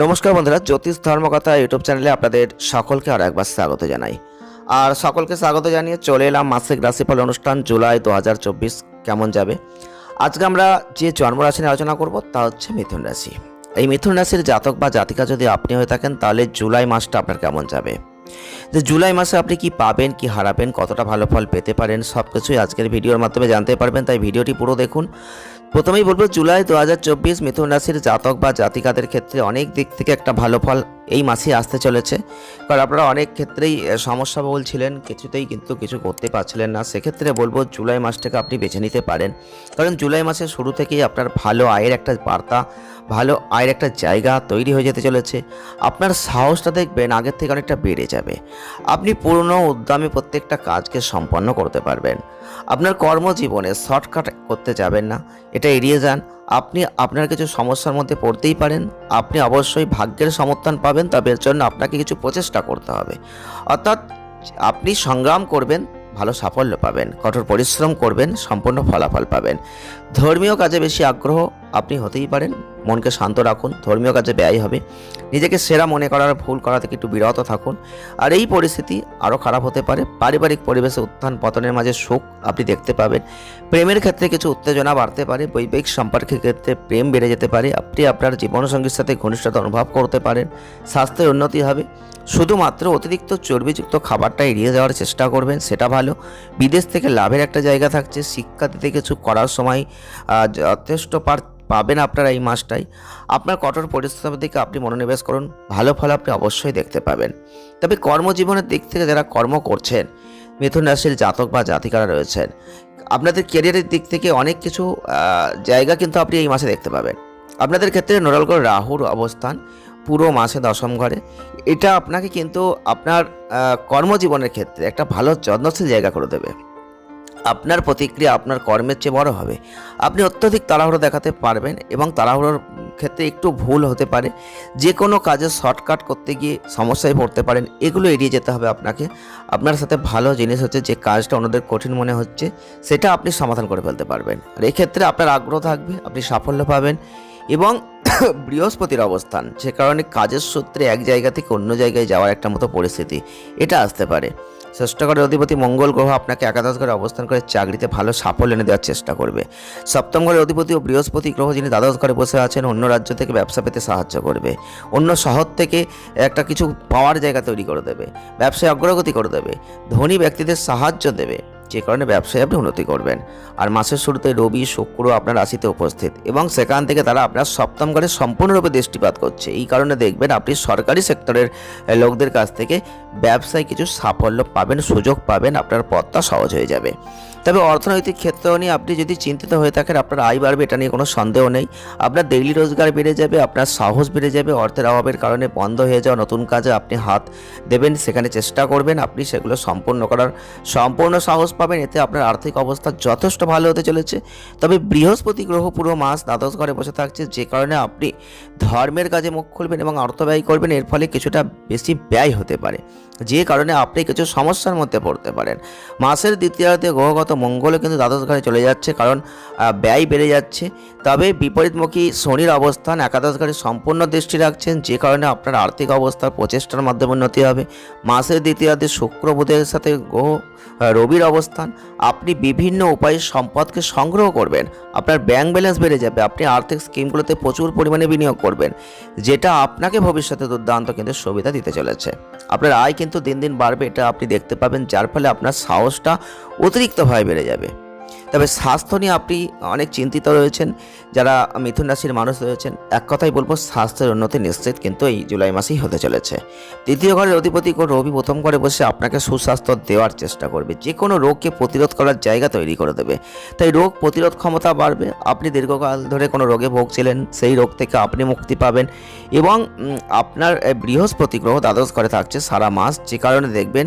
নমস্কার বন্ধুরা, জ্যোতিষ ধর্মকথা ইউটিউব চ্যানেলে আপনাদের সকলকে আর একবার স্বাগত জানাই। আর সকলকে স্বাগত জানিয়ে চলে এলাম মাসিক রাশিফল অনুষ্ঠান জুলাই দু হাজার চব্বিশ কেমন যাবে? আজকে আমরা যে জন্মরাশি নিয়ে আলোচনা করব তা হচ্ছে মিথুন রাশি। এই মিথুন রাশির জাতক বা জাতিকা যদি আপনি হয়ে থাকেন, তাহলে জুলাই মাসটা আপনার কেমন যাবে? যে জুলাই মাসে আপনি কি পাবেন, কি হারাবেন, কতটা ভালো ফল পেতে পারেন সব কিছুই আজকের ভিডিওর মাধ্যমে জানতে পারবেন, তাই ভিডিওটি পুরো দেখুন। প্রথমেই বলব, জুলাই দু হাজার চব্বিশ মিথুন রাশির জাতক বা জাতিকাদের ক্ষেত্রে অনেক দিক থেকে একটা ভালো ফল এই মাসে আসতে চলেছে। কারণ আপনারা অনেক ক্ষেত্রেই সমস্যা বলছিলেন কিছুতেই কিন্তু কিছু করতে পারছিলেন না। সেক্ষেত্রে বলব, জুলাই মাসটাকে আপনি বেছে নিতে পারেন। কারণ জুলাই মাসের শুরু থেকেই আপনার ভালো আয়ের একটা বার্তা, ভালো আয়ের একটা জায়গা তৈরি হয়ে যেতে চলেছে। আপনার সাহসটা দেখবেন আগের থেকে অনেকটা বেড়ে যাবে। আপনি পুরনো উদ্যমে প্রত্যেকটা কাজকে সম্পন্ন করতে পারবেন। আপনার কর্মজীবনে শর্টকাট করতে যাবেন না। এটা এড়িয়ে যান। আপনি আপনার কিছু সমস্যার মধ্যে পড়তেই পারেন। আপনি অবশ্যই ভাগ্যের সমর্থন পাবেন, তবে এর জন্য আপনাকে কিছু প্রচেষ্টা করতে হবে। অর্থাৎ আপনি সংগ্রাম করবেন ভালো সাফল্য পাবেন, কঠোর পরিশ্রম করবেন, সম্পূর্ণ ফলাফল পাবেন। ধর্মীয় কাজে বেশি আগ্রহ আপনি হতেই পারেন, মনকে শান্ত রাখুন, ধর্মীয় কাজে ব্যয় হবে। নিজেকে সেরা মনে করার ভুল করা থেকে একটু বিরত থাকুন। আর এই পরিস্থিতি আরও খারাপ হতে পারে। পারিবারিক পরিবেশে উত্থান, পতনের মাঝে সুখ আপনি দেখতে পাবেন। প্রেমের ক্ষেত্রে কিছু উত্তেজনা বাড়তে পারে। বৈবাহিক সম্পর্কের ক্ষেত্রে প্রেম বেড়ে যেতে পারে। আপনি আপনার জীবনসঙ্গীর সাথে ঘনিষ্ঠতা অনুভব করতে পারেন। স্বাস্থ্যের উন্নতি হবে। শুধুমাত্র অতিরিক্ত চর্বিযুক্ত খাবারটা এড়িয়ে যাওয়ার চেষ্টা করবেন, সেটা ভালো। বিদেশ থেকে লাভের একটা জায়গা থাকছে শিক্ষার্থীতে কিছু করার সময় যথেষ্ট পার পাবেন আপনারা এই মাসটাই আপনার কঠোর পরিশ্রমের দিকে আপনি মনোনিবেশ করুন, ভালো ফল আপনি অবশ্যই দেখতে পাবেন। তবে কর্মজীবনের দিক থেকে যারা কর্ম করছেন, মিথুন রাশির জাতক বা জাতিকারা রয়েছেন, আপনাদের ক্যারিয়ারের দিক থেকে অনেক কিছু জায়গা কিন্তু আপনি এই মাসে দেখতে পাবেন। আপনাদের ক্ষেত্রে নোরালগড় রাহুর অবস্থান পুরো মাসে দশম ঘরে। এটা আপনাকে কিন্তু আপনার কর্মজীবনের ক্ষেত্রে একটা ভালো যত্নশীল জায়গা করে দেবে। আপনার প্রতিক্রিয়া আপনার কর্মের চেয়ে বড় হবে। আপনি অত্যধিক তাড়াহুড়ো দেখাতে পারবেন এবং তাড়াহুড়োর ক্ষেত্রে একটু ভুল হতে পারে। যে কোনো কাজে শর্টকাট করতে গিয়ে সমস্যায় পড়তে পারেন, এগুলো এড়িয়ে যেতে হবে আপনাকে। আপনার সাথে ভালো জিনিস হচ্ছে যে কাজটা অন্যদের কঠিন মনে হচ্ছে, সেটা আপনি সমাধান করে ফেলতে পারবেন। আর এক্ষেত্রে আপনার আগ্রহ থাকবে, আপনি সাফল্য পাবেন। এবং বৃহস্পতির অবস্থান। যে কারণে কাজের সূত্রে এক জায়গা থেকে অন্য জায়গায় যাওয়ার একটা মতো পরিস্থিতি। এটা আসতে পারে। ষষ্ঠ ঘরের অধিপতি মঙ্গল গ্রহ আপনাকে একাদশ ঘরে অবস্থান করে চাকরিতে ভালো সাফল্য এনে দেওয়ার চেষ্টা করবে। সপ্তম ঘরের অধিপতি ও বৃহস্পতি গ্রহ যিনি দ্বাদশ ঘরে বসে আছেন, অন্য রাজ্য থেকে ব্যবসা পেতে সাহায্য করবে। অন্য শহর থেকে একটা কিছু পাওয়ার জায়গা তৈরি করে দেবে। ব্যবসায় অগ্রগতি করে দেবে। ধনী ব্যক্তিদের সাহায্য দেবে। যে কারণে ব্যবসায় আপনি উন্নতি করবেন। আর মাসের শুরুতে রবি, শুক্র আপনার রাশিতে উপস্থিত এবং সেখান থেকে তারা আপনার সপ্তম ঘরে সম্পূর্ণরূপে দৃষ্টিপাত করছে। এই কারণে দেখবেন আপনি সরকারি সেক্টরের লোকদের কাছ থেকে ব্যবসায় কিছু সাফল্য পাবেন, সুযোগ পাবেন, আপনার পথটা সহজ হয়ে যাবে। তবে অর্থনৈতিক ক্ষেত্র নিয়ে আপনি যদি চিন্তিত হয়ে থাকেন, আপনার আয় বাড়বে, এটা নিয়ে কোনো সন্দেহ নেই। আপনার ডেইলি রোজগার বেড়ে যাবে, আপনার সাহস বেড়ে যাবে, অর্থের অভাবের কারণে বন্ধ হয়ে যাওয়া নতুন কাজে আপনি হাত দেবেন, সেখানে চেষ্টা করবেন, আপনি সেগুলো সম্পূর্ণ করার সম্পূর্ণ সাহস পাবেন, এতে আপনার আর্থিক অবস্থা যথেষ্ট ভালো হতে চলেছে। তবে বৃহস্পতি গ্রহ পুরো মাস দ্বাদশ ঘরে বসে থাকছে, যে কারণে আপনি ধর্মের কাজে মুখ খুলবেন এবং অর্থ ব্যয় করবেন, এর ফলে কিছুটা বেশি ব্যয় হতে পারে। যে কারণে আপনি কিছু সমস্যার মধ্যে পড়তে পারেন। মাসের দ্বিতীয়ার্ধে গ্রহগত মঙ্গলও কিন্তু দ্বাদশ ঘরে চলে যাচ্ছে, কারণ ব্যয় বেড়ে যাচ্ছে। তবে বিপরীতমুখী শনির অবস্থান একাদশ ঘরে সম্পূর্ণ দৃষ্টি রাখছেন, যে কারণে আপনার আর্থিক অবস্থার প্রচেষ্টার মাধ্যমে উন্নতি হবে। মাসের দ্বিতীয়ার্ধে শুক্র বুধের সাথে গ্রহ রবির অবস্থান, আপনি বিভিন্ন উপায়ে সম্পদকে সংগ্রহ করবেন। আপনার ব্যাংক ব্যালেন্স বেড়ে যাবে, আপনি আর্থিক স্কিমগুলোতে প্রচুর পরিমাণে বিনিয়োগ করবেন, যেটা আপনাকে ভবিষ্যতে দুর্দান্ত কিন্তু সুবিধা দিতে চলেছে। আপনার আয় কিন্তু দিন দিন বাড়বে এটা আপনি দেখতে পাবেন। যার ফলে আপনার সাহসটা অতিরিক্তভাবে বেড়ে যাবে। তবে স্বাস্থ্য নিয়ে আপনি অনেক চিন্তিত রয়েছেন, যারা মিথুন রাশির মানুষ রয়েছেন। এক কথাই বলব, স্বাস্থ্যের উন্নতি নিশ্চিত কিন্তু এই জুলাই মাসেই হতে চলেছে। তৃতীয় ঘরের অধিপতি রবি প্রথম ঘরে বসে আপনাকে সুস্বাস্থ্য দেওয়ার চেষ্টা করবে। যে কোনো রোগকে প্রতিরোধ করার জায়গা তৈরি করে দেবে। তাই রোগ প্রতিরোধ ক্ষমতা বাড়বে। আপনি দীর্ঘকাল ধরে কোনো রোগে ভুগছিলেন, সেই রোগ থেকে আপনি মুক্তি পাবেন এবং আপনার বৃহস্পতি গ্রহ দ্বাদশ করে থাকছে সারা মাস। যে কারণে দেখবেন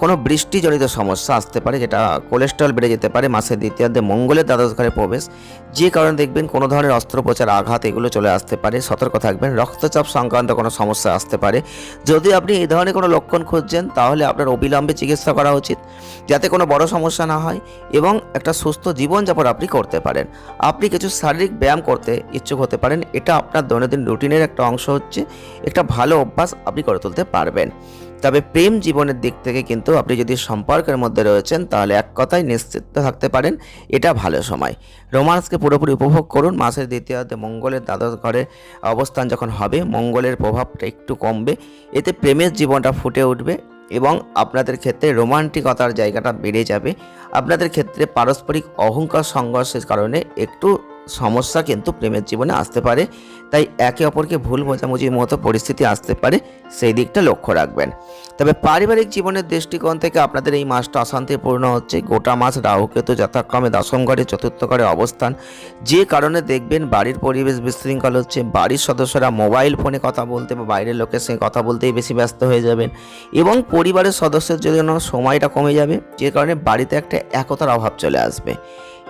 কোনো বৃষ্টিজনিত সমস্যা আসতে পারে, যেটা কোলেস্ট্রল বেড়ে যেতে পারে মাসের দ্বিতীয়ার্ধে মঙ্গলের দ্বাদশ ঘরে প্রবেশ। যে কারণে দেখবেন কোনো ধরনের অস্ত্রোপচার, আঘাত এগুলো চলে আসতে পারে। সতর্ক থাকবেন। রক্তচাপ সংক্রান্ত কোনো সমস্যা আসতে পারে। যদি আপনি এই ধরনের কোনো লক্ষণ খুঁজছেন, তাহলে আপনার অবিলম্বে চিকিৎসা করা উচিত, যাতে কোনো বড় সমস্যা না হয় এবং একটা সুস্থ জীবনযাপন আপনি করতে পারেন। আপনি কিছু শারীরিক ব্যায়াম করতে ইচ্ছুক হতে পারেন। এটা আপনার দৈনন্দিন রুটিনের একটা অংশ হচ্ছে, একটা ভালো অভ্যাস আপনি করে তুলতে পারবেন। তবে প্রেম জীবনের দিক থেকে কিন্তু আপনি যদি সম্পর্কের মধ্যে রয়েছেন, তাহলে এক কথায় নিশ্চিত থাকতে পারেন, এটা ভালো সময়। রোমান্সকে পুরোপুরি উপভোগ করুন, মাসের দ্বিতীয়তে মঙ্গলের দ্বাদশ ঘরে অবস্থান যখন হবে, মঙ্গলের প্রভাবটা একটু কমবে, এতে প্রেমের জীবনটা ফুটে উঠবে এবং আপনাদের ক্ষেত্রে রোমান্টিকতার জায়গাটা বেড়ে যাবে। আপনাদের ক্ষেত্রে পারস্পরিক অহংকার সংঘর্ষের কারণে একটু সমস্যা কিন্তু প্রেমের জীবনে আসতে পারে। তাই একে অপরকে ভুল বোঝাবুঝির মতো পরিস্থিতি আসতে পারে, সেই দিকটা লক্ষ্য রাখবেন। তবে পারিবারিক জীবনের দৃষ্টিকোণ থেকে আপনাদের এই মাসটা অশান্তিপূর্ণ হচ্ছে। গোটা মাস রাহুকেতু যথাক্রমে দশম ঘরে, চতুর্থ ঘরে অবস্থান। যে কারণে দেখবেন বাড়ির পরিবেশ বিশৃঙ্খল হচ্ছে। বাড়ির সদস্যরা মোবাইল ফোনে কথা বলতে বা বাইরের লোকের সঙ্গে কথা বলতেই বেশি ব্যস্ত হয়ে যাবেন। এবং পরিবারের সদস্যের জন্য সময়টা কমে যাবে। যে কারণে বাড়িতে একটা একতার অভাব চলে আসবে।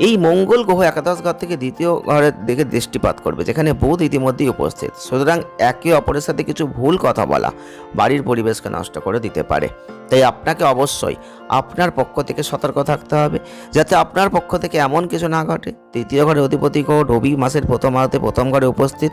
এই মঙ্গল গ্রহ একাদশ ঘর থেকে দ্বিতীয় ঘরের দিকে দৃষ্টিপাত করবে, যেখানে বুধ ইতিমধ্যেই উপস্থিত। সুতরাং একে অপরের সাথে কিছু ভুল কথা বলা বাড়ির পরিবেশকে নষ্ট করে দিতে পারে। তাই আপনাকে অবশ্যই আপনার পক্ষ থেকে সতর্ক থাকতে হবে, যাতে আপনার পক্ষ থেকে এমন কিছু না ঘটে। তৃতীয় ঘরে অধিপতি গ্রহ রবি মাসের প্রথম আহতে প্রথম ঘরে উপস্থিত,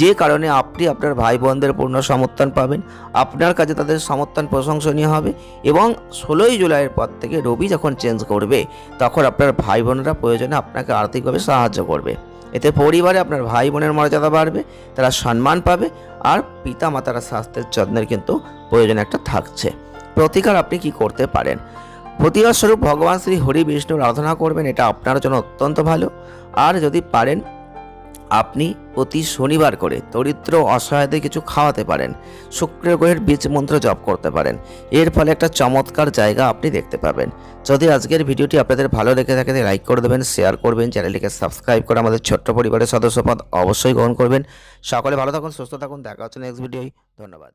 যে কারণে আপনি আপনার ভাই বোনদের পূর্ণ সমর্থন পাবেন। আপনার কাছে তাদের সমর্থন প্রশংসনীয় হবে এবং ষোলোই জুলাইয়ের পর থেকে রবি যখন চেঞ্জ করবে, তখন আপনার ভাই বোনেরা প্রয়োজনে আপনাকে আর্থিকভাবে সাহায্য করবে। এতে পরিবারে আপনার ভাই বোনের মর্যাদা বাড়বে, তারা সম্মান পাবে আর পিতা মাতার স্বাস্থ্যের যত্নের কিন্তু প্রয়োজন একটা থাকছে। প্রতিকার আপনি কি করতে পারেন? প্রতিকার স্বরূপ ভগবান শ্রী হরি বিষ্ণুর আরাধনা করবেন, এটা আপনার জন্য অত্যন্ত ভালো। আর যদি পারেন আপনি প্রতি শনিবার করে দরিদ্র, অসহায়দের কিছু খাওয়াতে পারেন শুক্র গ্রহের বীজ মন্ত্র জপ করতে পারেন। এর ফলে একটা চমৎকার জায়গা আপনি দেখতে পাবেন। যদি আজকের ভিডিওটি আপনাদের ভালো লেগে থাকে লাইক করে দেবেন শেয়ার করবেন, চ্যানেলটিকে সাবস্ক্রাইব করে আমাদের ছোট্ট পরিবারের সদস্যপদ অবশ্যই গ্রহণ করবেন। সকলে ভালো থাকুন, সুস্থ থাকুন, দেখা হচ্ছে নেক্সট ভিডিওই ধন্যবাদ।